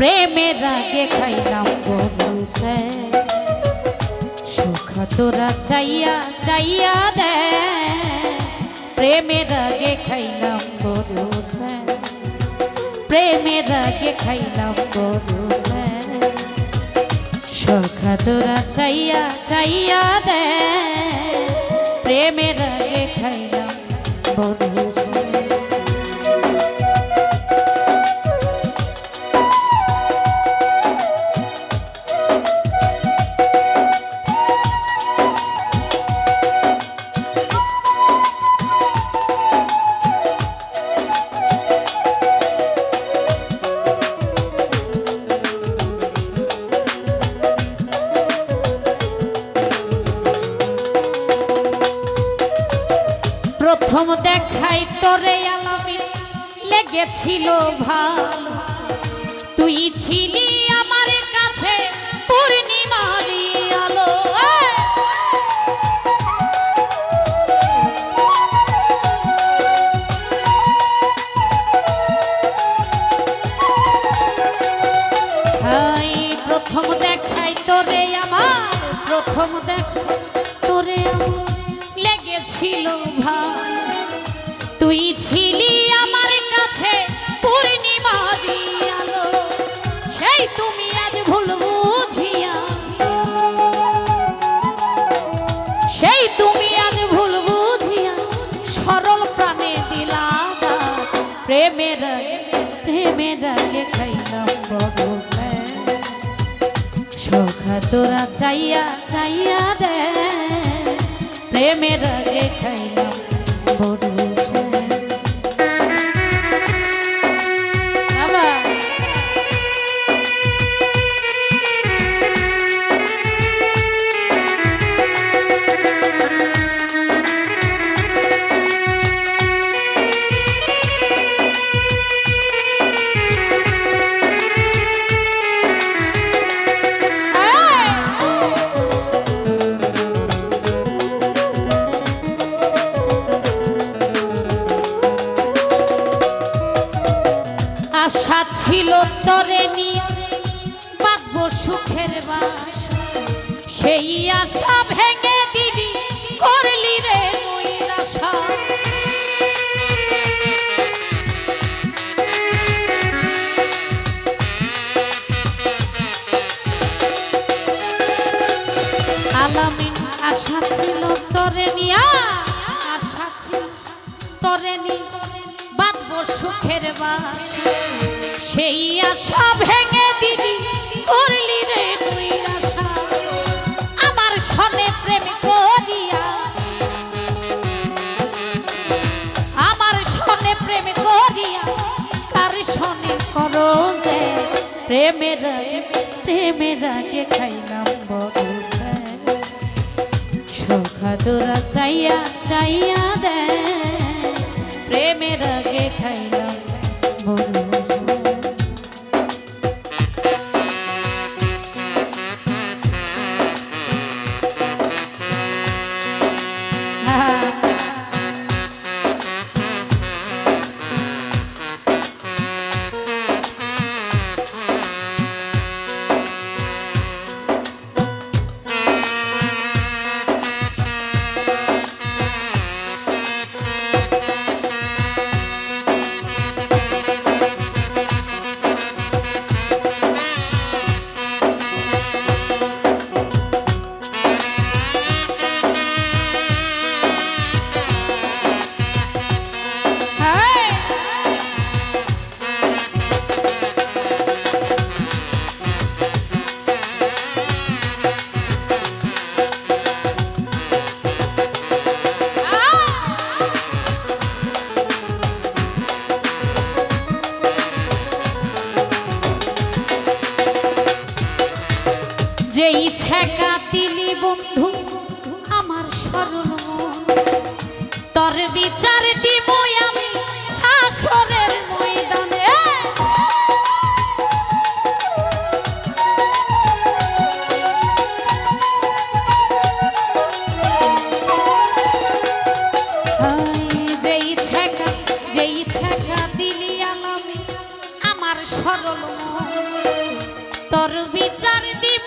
প্রেমের আগে খাইলাম বসে সুখ তোরা চাইয়া চাইয়া দে। প্রেমের আগে খাইলাম বসে প্রেমের আগে খাইলাম বসে সুখ তোরা চাইয়া চাইয়া দে। প্রেমের আগে খাইলাম বসে প্রথম দেখাই তোরে আলামি লেগেছিল ভালো। তুই ছিলি আমার কাছে পূর্ণিমারি আলো। প্রথম দেখাই তোরে আমার, প্রথম দেখ লেগেছিল ভাই। তুই ছিলি আমার কাছে পূর্ণিমা আলো সেই তুমি আজ ভুল বুঝিয়া। সেই তুমি আজ ভুল বুঝিয়া সরল প্রাণে দিলা প্রেমের প্রেমের আগে খাইলাম সখা তোরা চাইয়া চাইয়া দে। প্রেমের আগে খাইলাম বড় সেই আশা ভেঙে দিদি করলি রে নৈরাশা। আলামিন, আশা ছিল তরে নিয়া, আশা ছিল তরে নি সুখের বাস। সেই আশা ভেঙে প্রেমের আগে প্রেমের আগে খাইলাম বড় যেই ছেকা তিনি বন্ধু আমার মন তোর বিচার দিব আমি হাসরের ময়দানে। যেই ছেকা যেই ছেকা দিলি আলামি আমার সরল তোর বিচার দিব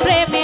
ফ্যান।